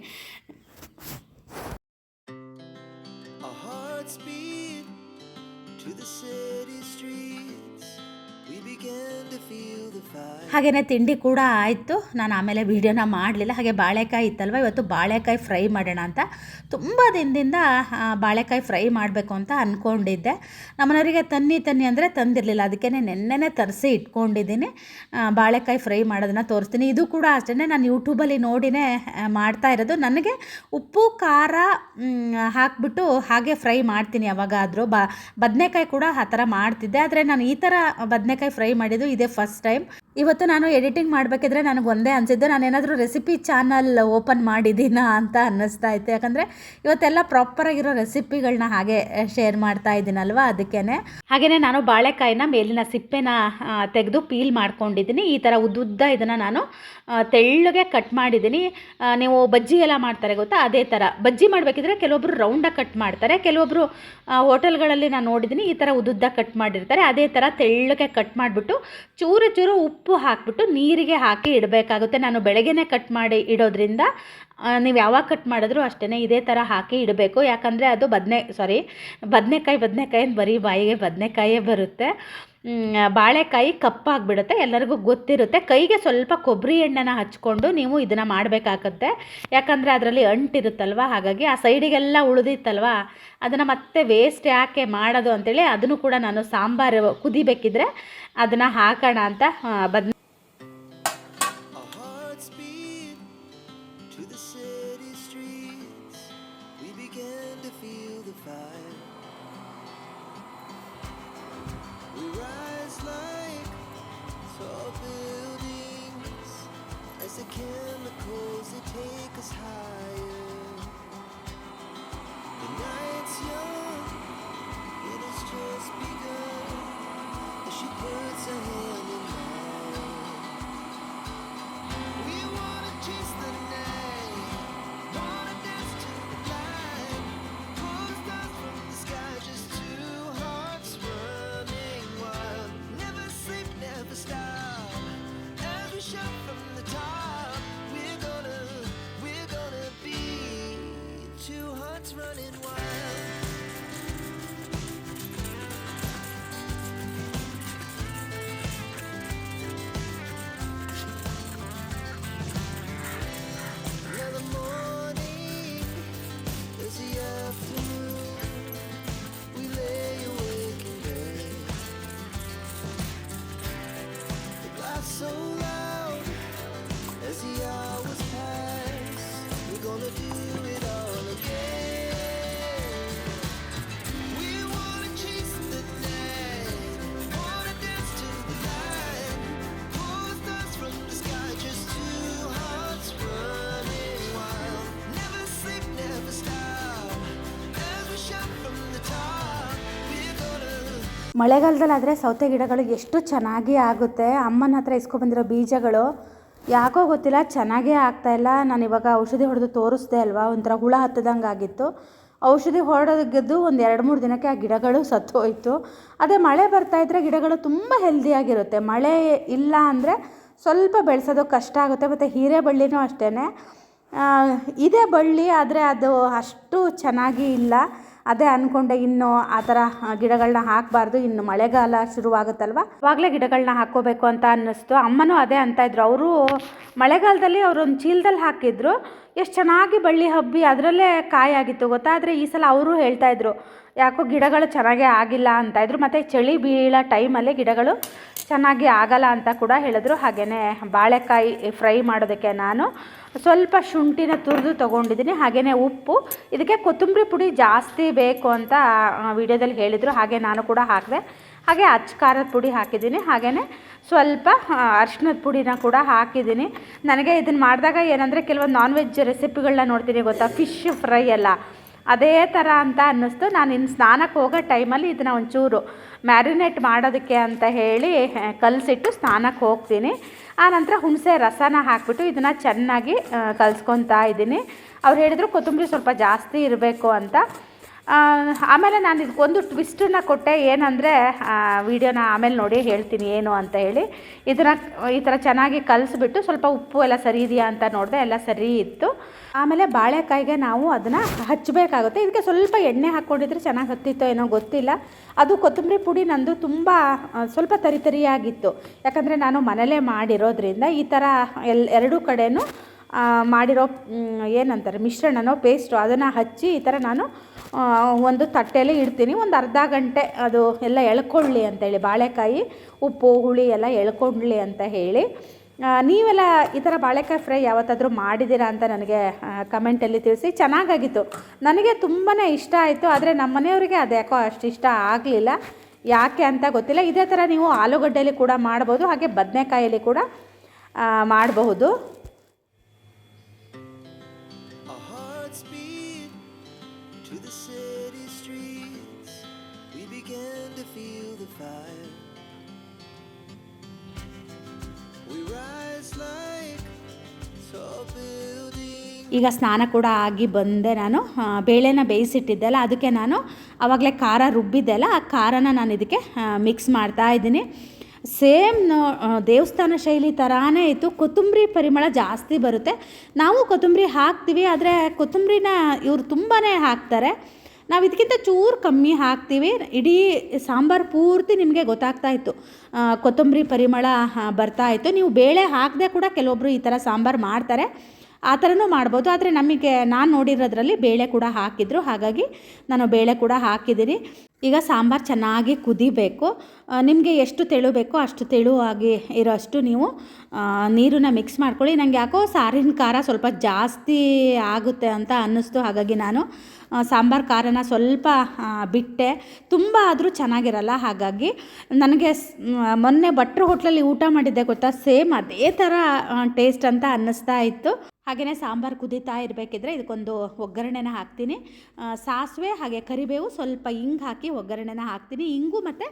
ಹಾಗೆಯೇ ತಿಂಡಿ ಕೂಡ ಆಯಿತು. ನಾನು ಆಮೇಲೆ ವೀಡಿಯೋನ ಮಾಡಲಿಲ್ಲ. ಹಾಗೆ ಬಾಳೆಕಾಯಿ ಇತ್ತಲ್ವ? ಇವತ್ತು ಬಾಳೆಕಾಯಿ ಫ್ರೈ ಮಾಡೋಣ ಅಂತ. ತುಂಬ ದಿನದಿಂದ ಬಾಳೆಕಾಯಿ ಫ್ರೈ ಮಾಡಬೇಕು ಅಂತ ಅಂದ್ಕೊಂಡಿದ್ದೆ ನಮ್ಮನವರಿಗೆ ತನ್ನಿ ತನ್ನಿ ಅಂದರೆ ತಂದಿರಲಿಲ್ಲ. ಅದಕ್ಕೆ ನೆನ್ನೆನೇ ತರಿಸಿ ಇಟ್ಕೊಂಡಿದ್ದೀನಿ. ಬಾಳೆಕಾಯಿ ಫ್ರೈ ಮಾಡೋದನ್ನ ತೋರಿಸ್ತೀನಿ. ಇದು ಕೂಡ ಅಷ್ಟೇ ನಾನು ಯೂಟ್ಯೂಬಲ್ಲಿ ನೋಡಿನೇ ಮಾಡ್ತಾ ಇರೋದು. ನನಗೆ ಉಪ್ಪು, ಖಾರ ಹಾಕಿಬಿಟ್ಟು ಹಾಗೆ ಫ್ರೈ ಮಾಡ್ತೀನಿ ಯಾವಾಗಾದರೂ. ಬ, ಬದನೆಕಾಯಿ ಕೂಡ ಆ ಥರ ಮಾಡ್ತಿದ್ದೆ. ಆದರೆ ನಾನು ಈ ಥರ ಬದನೆಕಾಯಿ ಫ್ರೈ ಮಾಡಿದ್ದು ಇದೇ ಫಸ್ಟ್ ಟೈಮ್. ಇವತ್ತು ನಾನು ಎಡಿಟಿಂಗ್ ಮಾಡಬೇಕಿದ್ರೆ ನನಗೆ ಒಂದೇ ಅನಿಸಿದ್ದು, ನಾನು ಏನಾದರೂ ರೆಸಿಪಿ ಚಾನಲ್ ಓಪನ್ ಮಾಡಿದ್ದೀನಾ ಅಂತ ಅನ್ನಿಸ್ತಾ ಇತ್ತು. ಯಾಕಂದರೆ ಇವತ್ತೆಲ್ಲ ಪ್ರಾಪರಾಗಿರೋ ರೆಸಿಪಿಗಳನ್ನ ಹಾಗೆ ಶೇರ್ ಮಾಡ್ತಾ ಇದ್ದೀನಲ್ವ ಅದಕ್ಕೇ ಹಾಗೆಯೇ ನಾನು ಬಾಳೆಕಾಯಿನ ಮೇಲಿನ ಸಿಪ್ಪೆನ ತೆಗೆದು ಪೀಲ್ ಮಾಡ್ಕೊಂಡಿದ್ದೀನಿ. ಈ ಥರ ಉದ್ದುದ್ದ ಇದನ್ನು ನಾನು ತೆಳ್ಳಗೆ ಕಟ್ ಮಾಡಿದ್ದೀನಿ. ನೀವು ಬಜ್ಜಿ ಎಲ್ಲ ಮಾಡ್ತಾರೆ ಗೊತ್ತಾ? ಅದೇ ಥರ. ಬಜ್ಜಿ ಮಾಡಬೇಕಿದ್ರೆ ಕೆಲವೊಬ್ಬರು ರೌಂಡಾಗಿ ಕಟ್ ಮಾಡ್ತಾರೆ. ಕೆಲವೊಬ್ಬರು ಹೋಟೆಲ್ಗಳಲ್ಲಿ ನಾನು ನೋಡಿದ್ದೀನಿ ಈ ಥರ ಉದ್ದುದ್ದ ಕಟ್ ಮಾಡಿರ್ತಾರೆ. ಅದೇ ಥರ ತೆಳ್ಳಗೆ ಕಟ್ ಮಾಡಿಬಿಟ್ಟು ಚೂರು ಚೂರು ಉಪ್ಪು ಹಾಕಿಬಿಟ್ಟು ನೀರಿಗೆ ಹಾಕಿ ಇಡಬೇಕಾಗುತ್ತೆ. ನಾನು ಬೆಳಗ್ಗೆನೆ ಕಟ್ ಮಾಡಿ ಇಡೋದ್ರಿಂದ ನೀವು ಯಾವಾಗ ಕಟ್ ಮಾಡಿದ್ರು ಅಷ್ಟೇ ಇದೇ ಥರ ಹಾಕಿ ಇಡಬೇಕು. ಯಾಕಂದರೆ ಅದು ಬದನೆ ಸಾರಿ ಬದನೆಕಾಯಿ ಬದನೆಕಾಯಿ ಬರೀ ಬಾಯಿಗೆ ಬದನೆಕಾಯೇ ಬರುತ್ತೆ. ಬಾಳೆಕಾಯಿ ಕಪ್ಪಾಗಿಬಿಡುತ್ತೆ, ಎಲ್ಲರಿಗೂ ಗೊತ್ತಿರುತ್ತೆ. ಕೈಗೆ ಸ್ವಲ್ಪ ಕೊಬ್ಬರಿ ಎಣ್ಣೆನ ಹಚ್ಕೊಂಡು ನೀವು ಇದನ್ನು ಮಾಡಬೇಕಾಗತ್ತೆ. ಯಾಕಂದರೆ ಅದರಲ್ಲಿ ಅಂಟಿರುತ್ತಲ್ವ? ಹಾಗಾಗಿ ಆ ಸೈಡಿಗೆಲ್ಲ ಉಳಿದಿತ್ತಲ್ವ? ಅದನ್ನು ಮತ್ತೆ ವೇಸ್ಟ್ ಯಾಕೆ ಮಾಡೋದು ಅಂತೇಳಿ ಅದನ್ನು ಕೂಡ ನಾನು ಸಾಂಬಾರು ಕುದಿಬೇಕಿದ್ರೆ ಅದನ್ನು ಹಾಕೋಣ ಅಂತ ಬದ್ ಮಳೆಗಾಲದಲ್ಲಾದರೆ ಸೌತೆ ಗಿಡಗಳು ಎಷ್ಟು ಚೆನ್ನಾಗಿ ಆಗುತ್ತೆ. ಅಮ್ಮನ ಹತ್ರ ಇಸ್ಕೊಬಂದಿರೋ ಬೀಜಗಳು ಯಾಕೋ ಗೊತ್ತಿಲ್ಲ, ಚೆನ್ನಾಗೇ ಆಗ್ತಾಯಿಲ್ಲ ನಾನು ಇವಾಗ ಔಷಧಿ ಹೊಡೆದು ತೋರಿಸ್ದೆ ಅಲ್ವಾ? ಒಂಥರ ಹುಳ ಹತ್ತದಂಗೆ ಆಗಿತ್ತು. ಔಷಧಿ ಹೊಡೆದಿದ್ದು ಒಂದು ಎರಡು ಮೂರು ದಿನಕ್ಕೆ ಆ ಗಿಡಗಳು ಸತ್ತು ಹೋಯಿತು ಅದೇ ಮಳೆ ಬರ್ತಾ ಇದ್ದರೆ ಗಿಡಗಳು ತುಂಬ ಹೆಲ್ದಿಯಾಗಿರುತ್ತೆ ಮಳೆ ಇಲ್ಲ ಅಂದರೆ ಸ್ವಲ್ಪ ಬೆಳೆಸೋದು ಕಷ್ಟ ಆಗುತ್ತೆ. ಮತ್ತು ಹೀರೆಬಳ್ಳಿನೂ ಅಷ್ಟೇ ಇದೇ ಬಳ್ಳಿ, ಆದರೆ ಅದು ಅಷ್ಟು ಚೆನ್ನಾಗಿ ಇಲ್ಲ. ಅದೇ ಅಂದ್ಕೊಂಡೆ ಇನ್ನು ಆ ಥರ ಗಿಡಗಳನ್ನ ಹಾಕಬಾರ್ದು, ಇನ್ನು ಮಳೆಗಾಲ ಶುರುವಾಗುತ್ತಲ್ವ? ಆವಾಗಲೇ ಗಿಡಗಳನ್ನ ಹಾಕೋಬೇಕು ಅಂತ ಅನ್ನಿಸ್ತು. ಅಮ್ಮನೂ ಅದೇ ಅಂತ ಇದ್ರು. ಅವರು ಮಳೆಗಾಲದಲ್ಲಿ ಅವರು ಒಂದು ಚೀಲದಲ್ಲಿ ಹಾಕಿದ್ರು. ಎಷ್ಟು ಚೆನ್ನಾಗಿ ಬಳ್ಳಿ ಹಬ್ಬಿ ಅದರಲ್ಲೇ ಕಾಯಾಗಿತ್ತು ಗೊತ್ತಾ? ಆದರೆ ಈ ಸಲ ಅವರು ಹೇಳ್ತಾ ಇದ್ರು, ಯಾಕೋ ಗಿಡಗಳು ಚೆನ್ನಾಗೇ ಆಗಿಲ್ಲ ಅಂತ ಇದ್ರು. ಮತ್ತು ಚಳಿ ಬೀಳೋ ಟೈಮಲ್ಲಿ ಗಿಡಗಳು ಚೆನ್ನಾಗಿ ಆಗಲ್ಲ ಅಂತ ಕೂಡ ಹೇಳಿದ್ರು. ಹಾಗೆಯೇ ಬಾಳೆಕಾಯಿ ಫ್ರೈ ಮಾಡೋದಕ್ಕೆ ನಾನು. ಸ್ವಲ್ಪ ಶುಂಠಿನ ತುರಿದು ತೊಗೊಂಡಿದ್ದೀನಿ. ಹಾಗೆಯೇ ಉಪ್ಪು. ಇದಕ್ಕೆ ಕೊತ್ತಂಬರಿ ಪುಡಿ ಜಾಸ್ತಿ ಬೇಕು ಅಂತ ವಿಡಿಯೋದಲ್ಲಿ ಹೇಳಿದರು. ಹಾಗೆ ನಾನು ಕೂಡ ಹಾಕಿದೆ. ಹಾಗೆ ಅಚ್ಚ ಖಾರದ ಪುಡಿ ಹಾಕಿದ್ದೀನಿ. ಹಾಗೆಯೇ ಸ್ವಲ್ಪ ಅರ್ಶಿನದ ಪುಡಿನ ಕೂಡ ಹಾಕಿದ್ದೀನಿ. ನನಗೆ ಇದನ್ನು ಮಾಡಿದಾಗ ಏನಂದರೆ ಕೆಲವೊಂದು ನಾನ್ ವೆಜ್ ರೆಸಿಪಿಗಳನ್ನ ನೋಡ್ತೀನಿ ಗೊತ್ತಾ? ಫಿಶ್ ಫ್ರೈ ಎಲ್ಲ. ಅದೇ ಥರ ಅಂತ ಅನ್ನಿಸ್ತು. ನಾನು ಇನ್ನು ಸ್ನಾನಕ್ಕೆ ಹೋಗೋ ಟೈಮಲ್ಲಿ ಇದನ್ನು ಒಂಚೂರು ಮ್ಯಾರಿನೇಟ್ ಮಾಡೋದಕ್ಕೆ ಅಂತ ಹೇಳಿ ಕಲಸಿಟ್ಟು ಸ್ನಾನಕ್ಕೆ ಹೋಗ್ತೀನಿ. ಆನಂತರ ಹುಣಸೆ ರಸನ ಹಾಕಿಬಿಟ್ಟು ಇದನ್ನು ಚೆನ್ನಾಗಿ ಕಲಿಸ್ಕೊತಾ ಇದ್ದೀನಿ. ಅವ್ರು ಹೇಳಿದ್ರು, ಕೊತ್ತಂಬರಿ ಸ್ವಲ್ಪ ಜಾಸ್ತಿ ಇರಬೇಕು ಅಂತ. ಆಮೇಲೆ ನಾನು ಇದಕ್ಕೊಂದು ಟ್ವಿಸ್ಟನ್ನ ಕೊಟ್ಟೆ. ಏನಂದರೆ ವೀಡಿಯೋನ ಆಮೇಲೆ ನೋಡಿ ಹೇಳ್ತೀನಿ ಏನು ಅಂತ ಹೇಳಿ. ಇದನ್ನು, ಈ ಥರ ಚೆನ್ನಾಗಿ ಕಲಿಸ್ಬಿಟ್ಟು ಸ್ವಲ್ಪ ಉಪ್ಪು ಎಲ್ಲ ಸರಿ ಇದೆಯಾ ಅಂತ ನೋಡಿದೆ, ಎಲ್ಲ ಸರಿ ಇತ್ತು. ಆಮೇಲೆ ಬಾಳೆಕಾಯಿಗೆ ನಾವು ಅದನ್ನು ಹಚ್ಚಬೇಕಾಗುತ್ತೆ ಇದಕ್ಕೆ ಸ್ವಲ್ಪ ಎಣ್ಣೆ ಹಾಕ್ಕೊಂಡಿದ್ರೆ ಚೆನ್ನಾಗಿ ಹತ್ತಿತ್ತೋ ಏನೋ ಗೊತ್ತಿಲ್ಲ. ಅದು ಕೊತ್ತಂಬರಿ ಪುಡಿ ನಂದು ತುಂಬ ಸ್ವಲ್ಪ ತರಿತರಿಯಾಗಿತ್ತು ಯಾಕಂದರೆ ನಾನು ಮನೆಯಲ್ಲೇ ಮಾಡಿರೋದ್ರಿಂದ ಈ ಥರ ಎಲ್, ಎರಡೂ ಕಡೆಯೂ ಮಾಡಿರೋ ಏನಂತಾರೆ, ಮಿಶ್ರಣನೋ, ಪೇಸ್ಟು, ಅದನ್ನು ಹಚ್ಚಿ ಈ ಥರ ನಾನು ಒಂದು ತಟ್ಟೆಯಲ್ಲಿ ಇಡ್ತೀನಿ. ಒಂದು ಅರ್ಧ ಗಂಟೆ ಅದು ಎಲ್ಲ ಎಳ್ಕೊಳ್ಳಿ ಅಂತೇಳಿ ಬಾಳೆಕಾಯಿ, ಉಪ್ಪು, ಹುಳಿ ಎಲ್ಲ ಎಳ್ಕೊಳ್ಳಿ ಅಂತ ಹೇಳಿ. ನೀವೆಲ್ಲ ಈ ಥರ ಬಾಳೆಕಾಯಿ ಫ್ರೈ ಯಾವತ್ತಾದರೂ ಮಾಡಿದ್ದೀರಾ ಅಂತ ನನಗೆ ಕಮೆಂಟಲ್ಲಿ ತಿಳಿಸಿ. ಚೆನ್ನಾಗಾಗಿತ್ತು. ನನಗೆ ತುಂಬಾ ಇಷ್ಟ ಆಯಿತು, ಆದರೆ ನಮ್ಮ ಮನೆಯವರಿಗೆ ಅದು ಯಾಕೋ ಅಷ್ಟು ಇಷ್ಟ ಆಗಲಿಲ್ಲ. ಯಾಕೆ ಅಂತ ಗೊತ್ತಿಲ್ಲ. ಇದೇ ಥರ ನೀವು ಆಲೂಗಡ್ಡೆಯಲ್ಲಿ ಕೂಡ ಮಾಡ್ಬೋದು, ಹಾಗೆ ಬದನೆಕಾಯಲ್ಲಿ ಕೂಡ ಮಾಡಬಹುದು. ಈಗ ಸ್ನಾನ ಕೂಡ ಆಗಿ ಬಂದೆ ನಾನು. ಬೇಳೆನ ಬೇಯಿಸಿಟ್ಟಿದ್ದೆಲ್ಲ, ಅದಕ್ಕೆ ನಾನು ಆವಾಗಲೇ ಖಾರ ರುಬ್ಬಿದ್ದೆಲ್ಲ ಆ ಖಾರನ ನಾನು ಇದಕ್ಕೆ ಮಿಕ್ಸ್ ಮಾಡ್ತಾ ಇದ್ದೀನಿ. ಸೇಮ್ ದೇವಸ್ಥಾನ ಶೈಲಿ ಥರಾನೇ ಇತ್ತು. ಕೊತ್ತಂಬರಿ ಪರಿಮಳ ಜಾಸ್ತಿ ಬರುತ್ತೆ. ನಾವು ಕೊತ್ತಂಬರಿ ಹಾಕ್ತೀವಿ, ಆದರೆ ಕೊತ್ತಂಬರಿನ ಇವರು ತುಂಬಾ ಹಾಕ್ತಾರೆ. ನಾವು ಇದಕ್ಕಿಂತ ಚೂರು ಕಮ್ಮಿ ಹಾಕ್ತೀವಿ. ಇಡೀ ಸಾಂಬಾರು ಪೂರ್ತಿ ನಿಮಗೆ ಗೊತ್ತಾಗ್ತಾ ಇತ್ತು. ಕೊತ್ತಂಬರಿ ಪರಿಮಳ ಬರ್ತಾ ಇತ್ತು. ನೀವು ಬೇಳೆ ಹಾಕದೆ ಕೂಡ ಕೆಲವೊಬ್ಬರು ಈ ಥರ ಸಾಂಬಾರು ಮಾಡ್ತಾರೆ. ಆ ಥರನೂ ಮಾಡ್ಬೋದು. ಆದರೆ ನಮಗೆ, ನಾನು ನೋಡಿರೋದ್ರಲ್ಲಿ ಬೇಳೆ ಕೂಡ ಹಾಕಿದ್ರು. ಹಾಗಾಗಿ ನಾನು ಬೇಳೆ ಕೂಡ ಹಾಕಿದ್ದೀನಿ. ಈಗ ಸಾಂಬಾರು ಚೆನ್ನಾಗಿ ಕುದಿಬೇಕು. ನಿಮಗೆ ಎಷ್ಟು ತೆಳು ಬೇಕೋ ಅಷ್ಟು ತೆಳುವಾಗಿ ಇರೋಷ್ಟು ನೀವು ನೀರನ್ನ ಮಿಕ್ಸ್ ಮಾಡ್ಕೊಳ್ಳಿ. ನನಗೆ ಯಾಕೋ ಸಾರಿನ ಖಾರ ಸ್ವಲ್ಪ ಜಾಸ್ತಿ ಆಗುತ್ತೆ ಅಂತ ಅನ್ನಿಸ್ತು. ಹಾಗಾಗಿ ನಾನು ಸಾಂಬಾರು ಖಾರನ ಸ್ವಲ್ಪ ಬಿಟ್ಟೆ. ತುಂಬ ಆದರೂ ಚೆನ್ನಾಗಿರಲ್ಲ. ಹಾಗಾಗಿ ನನಗೆ ಮೊನ್ನೆ ಭಟ್ರ ಹೋಟ್ಲಲ್ಲಿ ಊಟ ಮಾಡಿದ್ದೆ ಗೊತ್ತಾ? ಸೇಮ್ ಅದೇ ಥರ ಟೇಸ್ಟ್ ಅಂತ ಅನ್ನಿಸ್ತಾ ಇತ್ತು. ಹಾಗೆಯೇ ಸಾಂಬಾರು ಕುದೀತಾ ಇರಬೇಕಿದ್ರೆ ಇದಕ್ಕೊಂದು ಒಗ್ಗರಣೆನ ಹಾಕ್ತೀನಿ. ಸಾಸಿವೆ ಹಾಗೆ ಕರಿಬೇವು ಸ್ವಲ್ಪ ಹಿಂಗೆ ಹಾಕಿ ಒಗ್ಗರಣೆನ ಹಾಕ್ತೀನಿ. ಹಿಂಗು ಮತ್ತು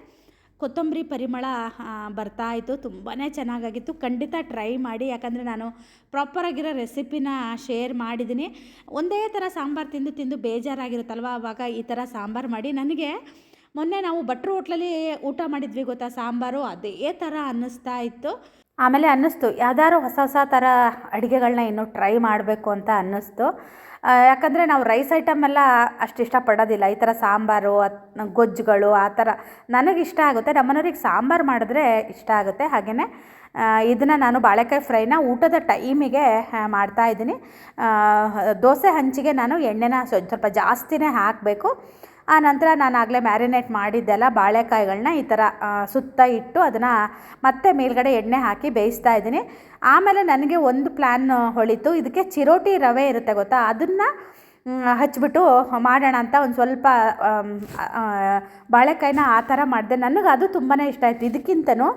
ಕೊತ್ತಂಬರಿ ಪರಿಮಳ ಬರ್ತಾ ಇತ್ತು. ತುಂಬಾ ಚೆನ್ನಾಗಾಗಿತ್ತು. ಖಂಡಿತ ಟ್ರೈ ಮಾಡಿ. ಯಾಕಂದರೆ ನಾನು ಪ್ರಾಪರಾಗಿರೋ ರೆಸಿಪಿನ ಶೇರ್ ಮಾಡಿದ್ದೀನಿ. ಒಂದೇ ಥರ ಸಾಂಬಾರು ತಿಂದು ತಿಂದು ಬೇಜಾರಾಗಿರುತ್ತಲ್ವ? ಆವಾಗ ಈ ಥರ ಸಾಂಬಾರು ಮಾಡಿ. ನನಗೆ ಮೊನ್ನೆ ನಾವು ಭಟ್ರು ಹೋಟ್ಲಲ್ಲಿ ಊಟ ಮಾಡಿದ್ವಿ ಗೊತ್ತಾ ಸಾಂಬಾರು? ಅದೇ ಥರ ಅನ್ನಿಸ್ತಾ ಇತ್ತು. ಆಮೇಲೆ ಅನ್ನಿಸ್ತು, ಯಾವ್ದಾದ್ರು ಹೊಸ ಹೊಸ ಥರ ಅಡುಗೆಗಳನ್ನ ಇನ್ನೂ ಟ್ರೈ ಮಾಡಬೇಕು ಅಂತ ಅನ್ನಿಸ್ತು. ಯಾಕಂದರೆ ನಾವು ರೈಸ್ ಐಟಮ್ ಎಲ್ಲ ಅಷ್ಟು ಇಷ್ಟಪಡೋದಿಲ್ಲ. ಈ ಥರ ಸಾಂಬಾರು ಗೊಜ್ಜುಗಳು, ಆ ಥರ ನನಗೆ ಇಷ್ಟ ಆಗುತ್ತೆ. ನಮ್ಮನೆಯವ್ರಿಗೆ ಸಾಂಬಾರು ಮಾಡಿದ್ರೆ ಇಷ್ಟ ಆಗುತ್ತೆ. ಹಾಗೆಯೇ ಇದನ್ನು ನಾನು ಬಾಳೆಕಾಯಿ ಫ್ರೈನ ಊಟದ ಟೈಮಿಗೆ ಮಾಡ್ತಾ ಇದ್ದೀನಿ. ದೋಸೆ ಹಂಚಿಗೆ ನಾನು ಎಣ್ಣೆನ ಸ್ವ- ಸ್ವಲ್ಪ ಜಾಸ್ತಿನೇ ಹಾಕಬೇಕು. ಆ ನಂತರ ನಾನು ಆಗಲೇ ಮ್ಯಾರಿನೇಟ್ ಮಾಡಿದ್ದೆಲ್ಲ ಬಾಳೆಕಾಯಿಗಳನ್ನ ಈ ಥರ ಸುತ್ತ ಇಟ್ಟು ಅದನ್ನು ಮತ್ತೆ ಮೇಲ್ಗಡೆ ಎಣ್ಣೆ ಹಾಕಿ ಬೇಯಿಸ್ತಾ ಇದ್ದೀನಿ. ಆಮೇಲೆ ನನಗೆ ಒಂದು ಪ್ಲ್ಯಾನ್ ಹೊಳಿತು. ಇದಕ್ಕೆ ಚಿರೋಟಿ ರವೆ ಇರುತ್ತೆ ಗೊತ್ತಾ? ಅದನ್ನು ಹಚ್ಚಿಬಿಟ್ಟು ಮಾಡೋಣ ಅಂತ ಒಂದು ಸ್ವಲ್ಪ ಬಾಳೆಕಾಯಿನ ಆ ಥರ ಮಾಡಿದೆ. ನನಗೆ ಅದು ತುಂಬಾ ಇಷ್ಟ ಆಯಿತು. ಇದಕ್ಕಿಂತನೂ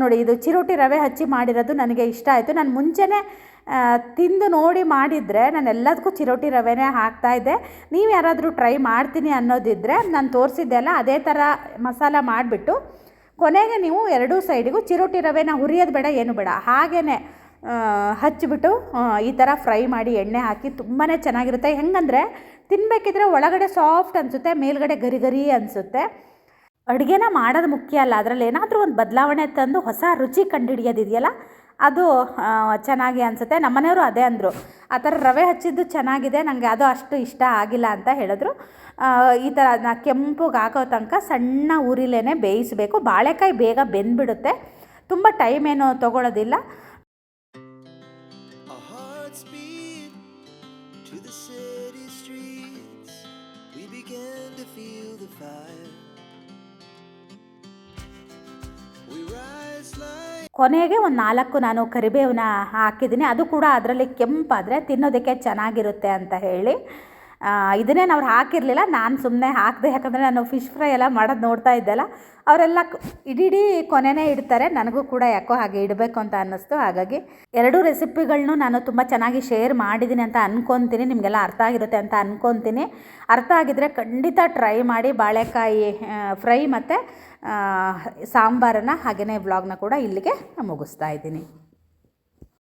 ನೋಡಿ ಇದು ಚಿರೋಟಿ ರವೆ ಹಚ್ಚಿ ಮಾಡಿರೋದು ನನಗೆ ಇಷ್ಟ ಆಯಿತು. ನಾನು ಮುಂಚೆನೇ ತಿಂದು ನೋಡಿ ಮಾಡಿದರೆ ನಾನು ಎಲ್ಲದಕ್ಕೂ ಚಿರೋಟಿ ರವೆನೇ ಹಾಕ್ತಾಯಿದ್ದೆ ನೀವು ಯಾರಾದರೂ ಟ್ರೈ ಮಾಡ್ತೀನಿ ಅನ್ನೋದಿದ್ದರೆ ನಾನು ತೋರಿಸಿದ್ದೆ ಅಲ್ಲ, ಅದೇ ಥರ ಮಸಾಲ ಮಾಡಿಬಿಟ್ಟು ಕೊನೆಗೆ ನೀವು ಎರಡೂ ಸೈಡಿಗೂ ಚಿರೋಟಿ ರವೆನ ಹುರಿಯೋದು ಬೇಡ, ಏನು ಬೇಡ. ಹಾಗೇ ಹಚ್ಚಿಬಿಟ್ಟು ಈ ಥರ ಫ್ರೈ ಮಾಡಿ ಎಣ್ಣೆ ಹಾಕಿ ತುಂಬಾ ಚೆನ್ನಾಗಿರುತ್ತೆ. ಹೆಂಗಂದರೆ ತಿನ್ನಬೇಕಿದ್ರೆ ಒಳಗಡೆ ಸಾಫ್ಟ್ ಅನಿಸುತ್ತೆ, ಮೇಲ್ಗಡೆ ಗರಿ ಗರಿ ಅನಿಸುತ್ತೆ. ಅಡುಗೆನ ಮಾಡೋದು ಮುಖ್ಯ ಅಲ್ಲ, ಅದರಲ್ಲಿ ಏನಾದರೂ ಒಂದು ಬದಲಾವಣೆ ತಂದು ಹೊಸ ರುಚಿ ಕಂಡುಹಿಡಿಯೋದಿದೆಯಲ್ಲ ಅದು ಚೆನ್ನಾಗಿ ಅನಿಸುತ್ತೆ. ನಮ್ಮನೆಯವರು ಅದೇ ಅಂದರು. ಆ ಥರ ರವೆ ಹಚ್ಚಿದ್ದು ಚೆನ್ನಾಗಿದೆ ನನಗೆ ಅದು ಅಷ್ಟು ಇಷ್ಟ ಆಗಿಲ್ಲ ಅಂತ ಹೇಳಿದ್ರು. ಈ ಥರ ನಾ ಕೆಂಪುಗೆ ಹಾಕೋ ತನಕ ಸಣ್ಣ ಉರಿಲೇ ಬೇಯಿಸಬೇಕು. ಬಾಳೆಕಾಯಿ ಬೇಗ ಬೆಂದ್ಬಿಡುತ್ತೆ. ತುಂಬ ಟೈಮ್ ಏನು ತೊಗೊಳೋದಿಲ್ಲ. ಕೊನೆಗೆ ಒಂದು ನಾಲ್ಕು ನಾನು ಕರಿಬೇವನ್ನ ಹಾಕಿದ್ದೀನಿ. ಅದು ಕೂಡ ಅದರಲ್ಲಿ ಕೆಂಪಾದರೆ ತಿನ್ನೋದಕ್ಕೆ ಚೆನ್ನಾಗಿರುತ್ತೆ ಅಂತ ಹೇಳಿ. ಇದನ್ನೇ ಅವ್ರು ಹಾಕಿರಲಿಲ್ಲ. ನಾನು ಸುಮ್ಮನೆ ಹಾಕಿದೆ. ಯಾಕಂದರೆ ನಾನು ಫಿಶ್ ಫ್ರೈ ಎಲ್ಲ ಮಾಡೋದು ನೋಡ್ತಾ ಇದ್ದೆಲ್ಲ. ಅವರೆಲ್ಲ ಇಡೀ ಕೊನೆನೇ ಇಡ್ತಾರೆ. ನನಗೂ ಕೂಡ ಯಾಕೋ ಹಾಗೆ ಇಡಬೇಕು ಅಂತ ಅನ್ನಿಸ್ತು. ಹಾಗಾಗಿ ಎರಡೂ ರೆಸಿಪಿಗಳನ್ನು ನಾನು ತುಂಬ ಚೆನ್ನಾಗಿ ಶೇರ್ ಮಾಡಿದ್ದೀನಿ ಅಂತ ಅಂದ್ಕೊತೀನಿ ನಿಮಗೆಲ್ಲ ಅರ್ಥ ಆಗಿರುತ್ತೆ ಅಂತ ಅನ್ಕೊತೀನಿ. ಅರ್ಥ ಆಗಿದ್ರೆ ಖಂಡಿತ ಟ್ರೈ ಮಾಡಿ. ಬಾಳೆಕಾಯಿ ಫ್ರೈ ಮತ್ತು ಸಾಂಬಾರನ್ನು ಹಾಗೆಯೇ ವ್ಲಾಗ್ನ ಕೂಡ ಇಲ್ಲಿಗೆ ಮುಗಿಸ್ತಾ ಇದ್ದೀನಿ.